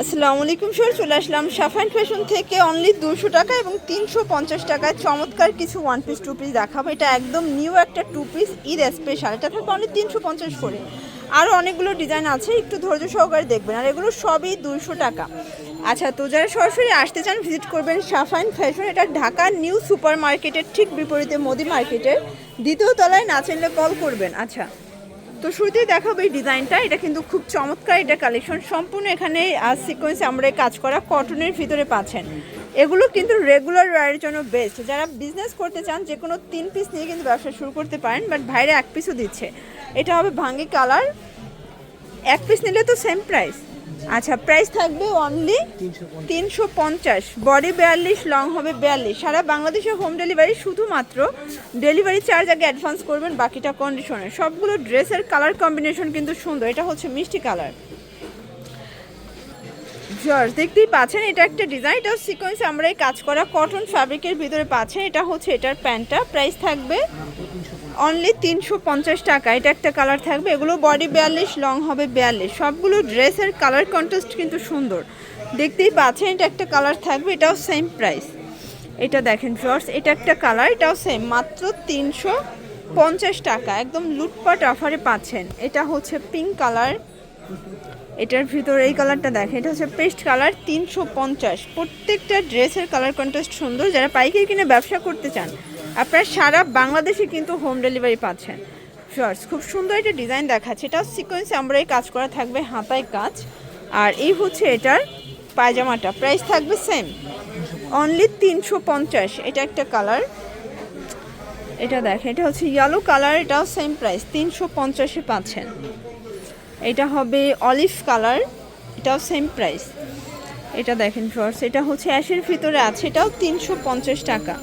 আসসালামু আলাইকুম স্যার চলে আসলাম সাফাইন ফ্যাশন থেকে অনলি দুশো টাকা এবং তিনশো পঞ্চাশ টাকায় চমৎকার কিছু ওয়ান পিস টু পিস দেখাবো। এটা একদম নিউ একটা টু পিস ঈদ স্পেশাল এটা থাকবে অনলি তিনশো পঞ্চাশ করে। আরও অনেকগুলো ডিজাইন আছে, একটু ধৈর্য সহকারে দেখবেন। আর এগুলো সবই দুশো টাকা। আচ্ছা তো যারা সরাসরি আসতে চান ভিজিট করবেন সাফাইন ফ্যাশন এটা ঢাকা নিউ সুপার মার্কেটের ঠিক বিপরীতে, মোদি মার্কেটের দ্বিতীয় তলায় না চাইলে কল করবেন। আচ্ছা। তো শুরুতেই দেখাবো এই ডিজাইনটা। এটা কিন্তু খুব চমৎকার, এটা কালেকশন সম্পূর্ণ এখানে সিকোয়েন্স আমরা কাজ করা কটনের ভিতরে পাচ্ছেন। এগুলো কিন্তু রেগুলার ওয়ারের জন্য বেস্ট যারা বিজনেস করতে চান, যে কোনো তিন পিস নিয়ে কিন্তু ব্যবসা শুরু করতে পারেন বাট বাইরে এক পিসও দিচ্ছে। এটা হবে ভাঙ্গি কালার এক পিস নিলে তো সেম প্রাইস আচ্ছা প্রাইস থাকবে অনলি তিনশো পঞ্চাশ। বডি বিয়াল্লিশ লং হবে বিয়াল্লিশ। সারা বাংলাদেশে হোম ডেলিভারি শুধুমাত্র ডেলিভারি চার্জ আগে অ্যাডভান্স করবেন, বাকিটা কন্ডিশনে সবগুলো ড্রেসের কালার কম্বিনেশন কিন্তু সুন্দর। এটা হচ্ছে মিষ্টি কালার জর্জ দেখতেই পাচ্ছেন, এটা একটা ডিজাইন এটা সিকোয়েন্স আমরা এই কাজ করা কটন ফ্যাব্রিকের ভিতরে পাচ্ছেন। এটা হচ্ছে এটার প্যান্টটা। প্রাইস থাকবে অনলি তিনশো পঞ্চাশ টাকা। এটা একটা কালার থাকবে। এগুলো বডি বিয়াল্লিশ লং হবে বিয়াল্লিশ। সবগুলো ড্রেসের কালার কন্ট্রাস্ট কিন্তু সুন্দর। দেখতেই পাচ্ছেন, এটা একটা কালার থাকবে, এটাও সেম প্রাইস এটা দেখেন জর্জ এটা একটা কালার এটাও সেম মাত্র তিনশো পঞ্চাশ টাকা। একদম লুটপাট অফারে পাচ্ছেন। এটা হচ্ছে পিঙ্ক কালার এটার ভিতর এই কালারটা দেখেন, এটা হচ্ছে পেস্ট কালার তিনশো পঞ্চাশ। প্রত্যেকটা ড্রেসের কালার কন্ট্রাস্ট সুন্দর। যারা পাইকারি কিনে ব্যবসা করতে চান আপনারা সারা বাংলাদেশে কিন্তু হোম ডেলিভারি পাচ্ছেন। শর্টস খুব সুন্দর একটা ডিজাইন দেখাচ্ছে। এটা সিকোয়েন্স আমরা কাজ করা থাকবে হাতায় কাজ। আর এই হচ্ছে এটার পায়জামাটা। প্রাইস থাকবে সেম অনলি তিনশো পঞ্চাশ। এটা একটা কালার এটা দেখেন, এটা হচ্ছে ইয়েলো কালার এটাও সেম প্রাইস তিনশো পঞ্চাশে পাচ্ছেন। এটা হবে অলিভ কালার এটাও সেম প্রাইস এটা দেখেন ফ্রস এটা হচ্ছে অ্যাশের ভিতরে আছে। এটাও তিনশো পঞ্চাশ টাকা।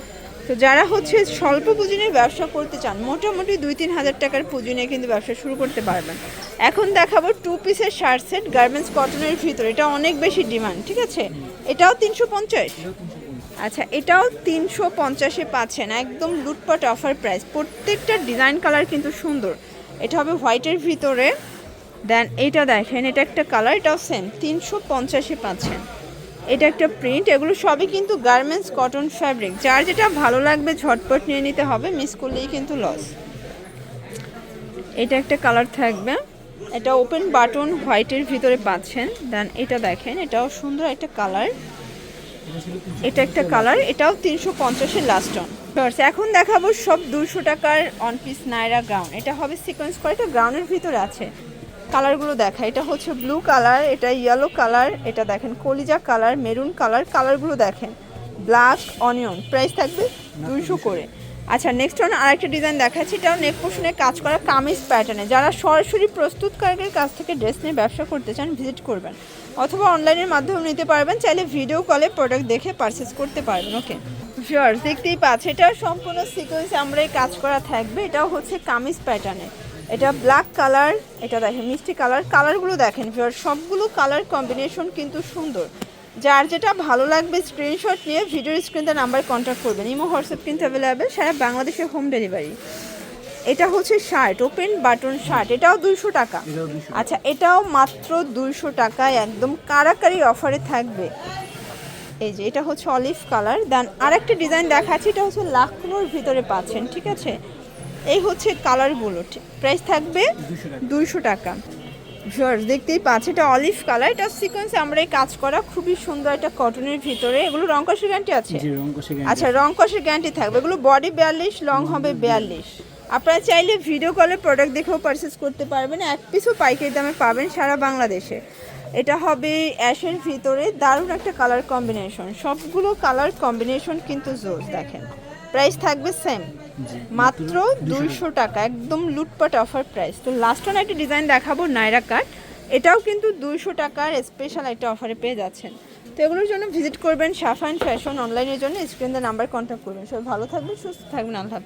তো যারা হচ্ছে স্বল্প পুঁজি নিয়ে ব্যবসা করতে চান, মোটামুটি দুই তিন হাজার টাকার পুঁজি নিয়ে কিন্তু ব্যবসা শুরু করতে পারবেন। এখন দেখাবো টু পিসের শার্ট সেট গার্মেন্টস কটনের ভিতরে। এটা অনেক বেশি ডিমান্ড ঠিক আছে? এটাও তিনশো পঞ্চাশ? আচ্ছা এটাও তিনশো পঞ্চাশে পাচ্ছেন। একদম লুটপাট অফার প্রাইস প্রত্যেকটা ডিজাইন কালার কিন্তু সুন্দর। এটা হবে হোয়াইটের ভিতরে। দেন, এটা দেখেন, এটা একটা কালার এটাও সেম তিনশো পঞ্চাশে পাচ্ছেন। এটা একটা প্রিন্ট এগুলো সবই কিন্তু গার্মেন্টস কটন ফ্যাব্রিক যার যেটা ভালো লাগবে ঝটপট নিয়ে নিতে হবে মিস করলেই কিন্তু লস এটা একটা কালার থাকবে। এটা ওপেন বাটন হোয়াইটের ভিতরে পাচ্ছেন। দেন এটা দেখেন, এটাও সুন্দর একটা কালার এটা একটা কালার এটাও তিনশো পঞ্চাশের লাস্ট অন এখন দেখাবো সব দুশো টাকার অন পিস নাইরা গ্রাউন্ড এটা হবে সিকোয়েন্স করা এটা গ্রাউন্ডের ভিতরে আছে। কালারগুলো দেখা। এটা হচ্ছে ব্লু কালার এটা ইয়েলো কালার এটা দেখেন কলিজা কালার মেরুন কালার কালারগুলো দেখেন। ব্ল্যাক অনিয়ন প্রাইস থাকবে দুইশো করে। আচ্ছা নেক্সট ওয়ান আরেকটা ডিজাইন দেখাচ্ছি, এটাও নেক পোষণে কাজ করা কামিজ প্যাটার্নে যারা সরাসরি প্রস্তুতকারকের কাছ থেকে ড্রেস নিয়ে ব্যবসা করতে চান ভিজিট করবেন। অথবা অনলাইনের মাধ্যমে নিতে পারবেন, চাইলে ভিডিও কলে প্রোডাক্ট দেখে পারচেস করতে পারবেন ওকে শিওর দেখতেই পাচ্ছি, এটা সম্পূর্ণ সিকোয়েন্স আমরা কাজ করা থাকবে, এটাও হচ্ছে কামিজ প্যাটার্নে এটা ব্ল্যাক কালার এটা দেখেন মিষ্টি কালার কালারগুলো দেখেন ভিওর সবগুলো কালার কম্বিনেশন কিন্তু সুন্দর। যার যেটা ভালো লাগবে স্ক্রিনশট নিয়ে ভিডিওর স্ক্রিনতে নাম্বার কন্ট্যাক্ট করবেন। ইমো হোয়াটসঅ্যাপ কিন্তু অ্যাভেলেবেল সারা বাংলাদেশে হোম ডেলিভারি এটা হচ্ছে শার্ট ওপেন বাটন শার্ট এটাও দুইশো টাকা। আচ্ছা এটাও মাত্র দুইশো টাকায় একদম কারাকারি অফারে থাকবে। এই যে এটা হচ্ছে অলিভ কালার দেন আরেকটা ডিজাইন দেখাচ্ছি এটা হচ্ছে লাখনোর ভিতরে পাচ্ছেন ঠিক আছে? এই হচ্ছে কালারগুলো প্রাইস থাকবে দুইশো টাকা। দেখতেই পাচ্ছি এটা অলিভ কালার এটা সিকোয়েন্স আমরা এই কাজ করা খুবই সুন্দর একটা কটনের ভিতরে। এগুলো রং কষের গ্যারান্টি আছে? আচ্ছা রং কষের গ্যারান্টি থাকবে। এগুলো বডি বিয়াল্লিশ লং হবে বিয়াল্লিশ। আপনারা চাইলে ভিডিও কলে প্রোডাক্ট দেখেও পারচেস করতে পারবেন। এক পিসও পাইকারি দামে পাবেন সারা বাংলাদেশে। এটা হবে অ্যাশের ভিতরে দারুণ একটা কালার কম্বিনেশন সবগুলো কালার কম্বিনেশন কিন্তু জোস দেখেন। প্রাইস থাকবে সেম মাত্র দুইশো টাকা একদম লুটপাট অফার প্রাইস তো লাস্ট ওয়ান একটা ডিজাইন দেখাবো নাইরা কাট এটাও কিন্তু দুইশো টাকার স্পেশাল একটা অফারে পেয়ে যাচ্ছেন। তো এগুলোর জন্য ভিজিট করবেন সাফাইন ফ্যাশন অনলাইনের জন্য। স্ক্রিন নাম্বার কন্ট্যাক্ট করবেন। সবাই ভালো থাকবেন সুস্থ থাকবেন আল্লাহ